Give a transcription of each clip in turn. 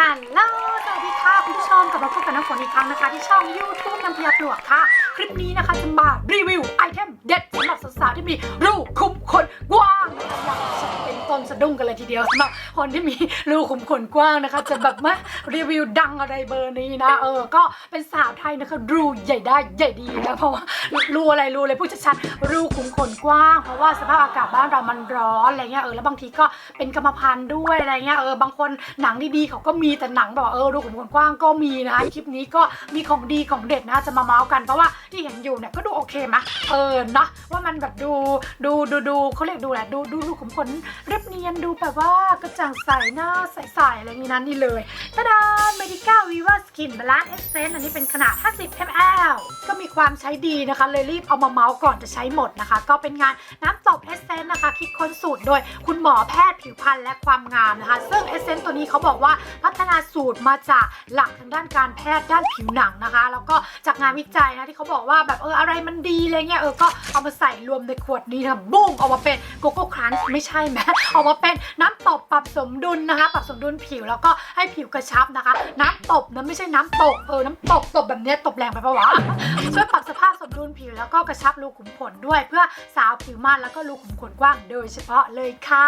ฮัลโหล สวัสดีค่ะคุณผู้ชมกลับมาพบกับน้ำฝนอีกครั้งนะคะ ที่ช่อง YouTube น้ำพยาปลวกค่ะ คลิปนี้นะคะจะมารีวิวไอเทมเด็ดสำหรับสาวๆที่มีรูขุมขนกว้าง ตนสะดุ้งกันเลยทีเดียวสำหรับคนที่มีรูขุมขนกว้างนะคะ จะแบบมารีวิวดังอะไรเบอร์นี้นะ เออ ก็เป็นสาวไทยนะคะรูใหญ่ได้ใหญ่ดีนะเพราะว่ารูอะไรรูอะไรพูดชัดๆรูขุมขนกว้าง เพราะว่าสภาพอากาศบ้านเรามันร้อนอะไรเงี้ยเออแล้วบางทีก็เป็นกรรมพันธุ์ด้วยอะไรเงี้ยเออบางคนหนังดีๆเขาก็มีแต่หนังแบบว่าเออรูขุมขนกว้างก็มีนะคะคลิปนี้ก็มีของดีของเด็ดนะคะจะมาเมาส์กันเพราะว่าที่เห็นอยู่เนี่ยก็ดูโอเคไหมเออนะว่ามันแบบดูดูดูดูเขาเรียกดูแหละดูดูรูขุมขนเรียบเนียนดูแบบว่ากระจ่างใสหน้าใสๆอะไรนี้นั่นนี่เลยตาดาเมดิก้าวีวาสกินบาลานซ์เอสเซนต์อันนี้เป็นขนาด 50 ml ก็มีความใช้ดีนะคะ เลยรีบเอามาเมาส์ก่อนจะใช้หมดนะคะ ก็เป็นงานน้ำตบเอสเซนต์นะคะ คิดค้นสูตรโดยคุณหมอแพทย์ผิวพรรณและความงามนะคะ ซึ่งเอสเซนต์ตัวนี้เขาบอกว่าพัฒนาสูตรมาจากหลักทางด้านการแพทย์ด้านผิวหนังนะคะ แล้วก็จากงานวิจัยนะที่เขาบอกว่าแบบเอออะไรมันดีอะไรเงี้ยเออก็เอามาใส่รวมในขวดนี้นะบุ้งออกมาเป็นโกโก้ครันไม่ใช่ไหมออกมาเป็นน้ำตบปรับสมดุลนะคะ ปรับสมดุลผิวแล้วก็ให้ผิวกระชับนะคะ น้ำตบนะไม่ใช่น้ำตกเออน้ำตกตบแบบเนี้ยตบแรงไปปะวะช่วยปรับสภาพสมดุลผิวแล้วก็กระชับรูขุมขนด้วย เพื่อสาวผิวมันแล้วก็รูขุมขนกว้างโดยเฉพาะเลยค่ะ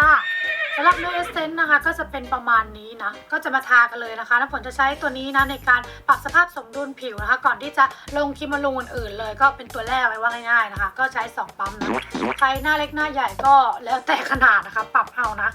สำหรับเนื้อเอสเซนต์นะคะก็จะเป็นประมาณนี้นะก็จะมาทากันเลยนะคะน้ำฝนจะใช้ตัวนี้นะในการปรับสภาพสมดุลผิวนะคะ ก่อนที่จะลงครีมบำรุงอื่นๆเลย ก็เป็นตัวแรกไว้ว่าง่ายๆนะคะ ก็ใช้สองปั๊มนะใครหน้าเล็กหน้าใหญ่ก็แล้วแต่ขนาดนะคะ ปรับเอานะ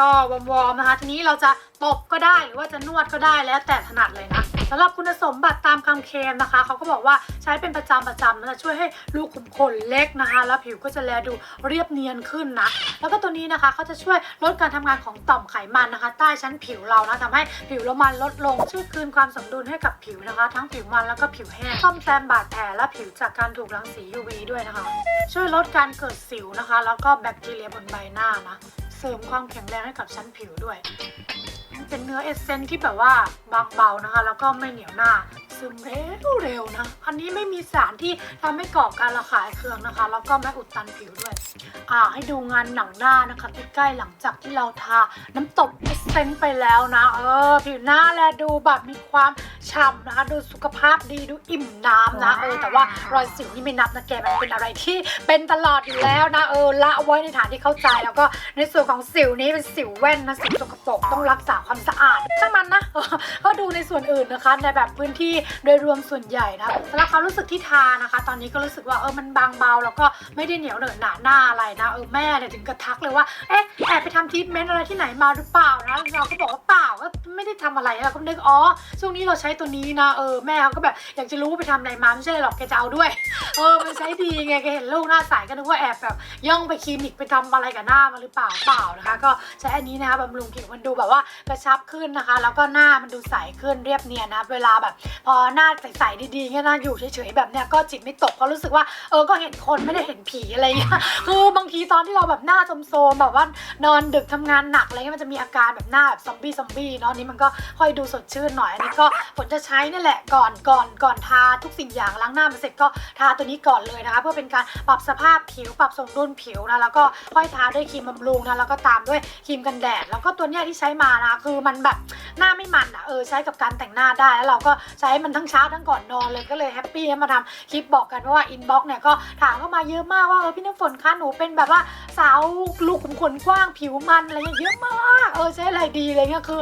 ก็วอร์มๆนะคะ ทีนี้เราจะตบก็ได้หรือว่าจะนวดก็ได้แล้วแต่ถนัดเลยนะสำหรับคุณสมบัติตามคำเคลมนะคะเขาก็บอกว่าใช้เป็นประจำประจำมันจะช่วยให้รูขุมขนเล็กนะคะ แล้วผิวก็จะแลดูเรียบเนียนขึ้นนะแล้วก็ตัวนี้นะคะเขาจะช่วยลดการทำงานของต่อมไขมันนะคะ ใต้ชั้นผิวเรานะทำให้ผิวเรามันลดลงช่วยคืนความสมดุลให้กับผิวนะคะ ทั้งผิวมันแล้วก็ผิวแห้งซ่อมแซมบาดแผลและผิวจากการถูกรังสี UV ด้วยนะคะ ช่วยลดการเกิดสิวนะคะ แล้วก็แบคทีเรียบนใบหน้านะ เสริมความแข็งแรงให้กับชั้นผิวด้วย เป็นเนื้อเอสเซนที่แบบว่าบางเบานะคะ แล้วก็ไม่เหนียวหน้า ซึมเร็วเร็วนะ อันนี้ไม่มีสารที่ทำให้ก่อการระคายเคืองนะคะ แล้วก็ไม่อุดตันผิวด้วย อ่าให้ดูงานหนังหน้านะคะใกล้ๆหลังจากที่เราทาน้ำตบเอสเซนไปแล้วนะ เออ ผิวหน้าแลดูแบบมีความฉ่ำนะคะ ดูสุขภาพดีดูอิ่มน้ำนะเออแต่ว่ารอยสิวนี่ไม่นับนะแกมันเป็นอะไรที่เป็นตลอดอยู่แล้วนะเออละไว้ในฐานที่เข้าใจแล้วก็ในส่วนของสิวนี้เป็นสิวแว่นนะสิวสกปรกต้องรักษาความสะอาดช่างมันนะ ก็ดูในส่วนอื่นนะคะ ในแบบพื้นที่โดยรวมส่วนใหญ่นะสำหรับความรู้สึกที่ทานะคะ ตอนนี้ก็รู้สึกว่าเออมันบางเบา แล้วก็ไม่ได้เหนียวเหนอะหนาหน้าอะไรนะเออแม่เนี่ยถึงกระทักเลยว่าเอ๊ะแอบไปทำทรีทเมนต์อะไรที่ไหนมาหรือเปล่านะเราก็บอกว่าเปล่าก็ไม่ได้ทำอะไรเราก็นึกอ๋อช่วงนี้เราใช้ตัวนี้นะเออแม่เขาก็แบบอยากจะรู้ไปทำอะไรมาไม่ใช่หรอกแกจะเอาด้วยเออมันใช้ดีไงแกเห็นลูกหน้าใสก็นึกว่าแอบแบบย่องไปคลินิกไปทำอะไรกับหน้ามาหรือเปล่าเปล่านะคะ ก็ใช้อันนี้นะคะบำรุงผิวมันดูแบบว่ากระชับขึ้นนะคะ แล้วก็หน้ามันดูใสขึ้นเรียบเนียนนะเวลาแบบ พอหน้าใสๆดีๆเงี้ยนะอยู่เฉยๆแบบเนี้ยก็จิตไม่ตกเพราะรู้สึกว่าเออก็เห็นคนไม่ได้เห็นผีอะไรเงี้ยคือบางทีตอนที่เราแบบหน้าโซมๆแบบว่านอนดึกทำงานหนักอะไรเงี้ยมันจะมีอาการแบบหน้าแบบซอมบี้ซอมบี้เนาะนี้มันก็ค่อยดูสดชื่นหน่อยอันนี้ก็ฝนจะใช้นี่แหละก่อนก่อนก่อนทาทุกสิ่งอย่างล้างหน้ามาเสร็จก็ทาตัวนี้ก่อนเลยนะคะ เพื่อเป็นการปรับสภาพผิวปรับสมดุลผิวนะแล้วก็ค่อยทาด้วยครีมบำรุงนะแล้วก็ตามด้วยครีมกันแดด แล้วก็ตัวเนี้ยที่ใช้มานะคือมันแบบ หน้าไม่มันอะเออใช้กับการแต่งหน้าได้ แล้วเราก็ใช้มันทั้งเช้าทั้งก่อนนอนเลยก็เลยแฮปปี้มาทำคลิปบอกกันเพราะว่าอินบ็อกเนี่ยก็ถามเข้ามาเยอะมากว่าเออพี่น้ำฝนคะหนูเป็นแบบว่าสาวลูกขุมขนกว้างผิวมันอะไรเงี้ยเยอะมากเออใช้อะไรดีอะไรเงี้ยคือ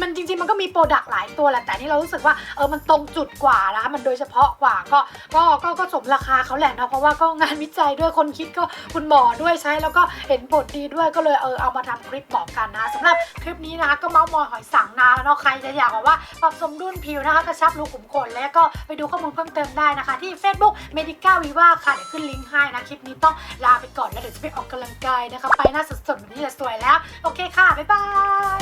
มันจริงๆมันก็มีโปรดักต์หลายตัวแหละแต่นี่เรารู้สึกว่าเออมันตรงจุดกว่านะคะมันโดยเฉพาะกว่าก็ก็ก็ก็สมราคาเขาแหละนะเพราะว่าก็งานวิจัยด้วยคนคิดก็คุณหมอด้วยใช้แล้วก็เห็นผลดีด้วยก็เลยเออเอามาทำคลิปบอกกันนะสำหรับคลิปนี้นะคะก็เมาส์มอยหอยสังนาแล้วเนาะใครจะอยากบอกว่าปรับสมดุลผิวนะคะกระชับรูขุมขนแล้วก็ไปดูข้อมูลเพิ่มเติมได้นะคะ ที่ Facebook Medica Viva ค่ะเดี๋ยวขึ้นลิงก์ให้นะคลิปนี้ต้องลาไปก่อนแล้วเดี๋ยวจะไปออกกำลังกายนะคะไปหน้าสดๆแบบนี้จะสวยแล้ว โอเคค่ะ บ๊ายบาย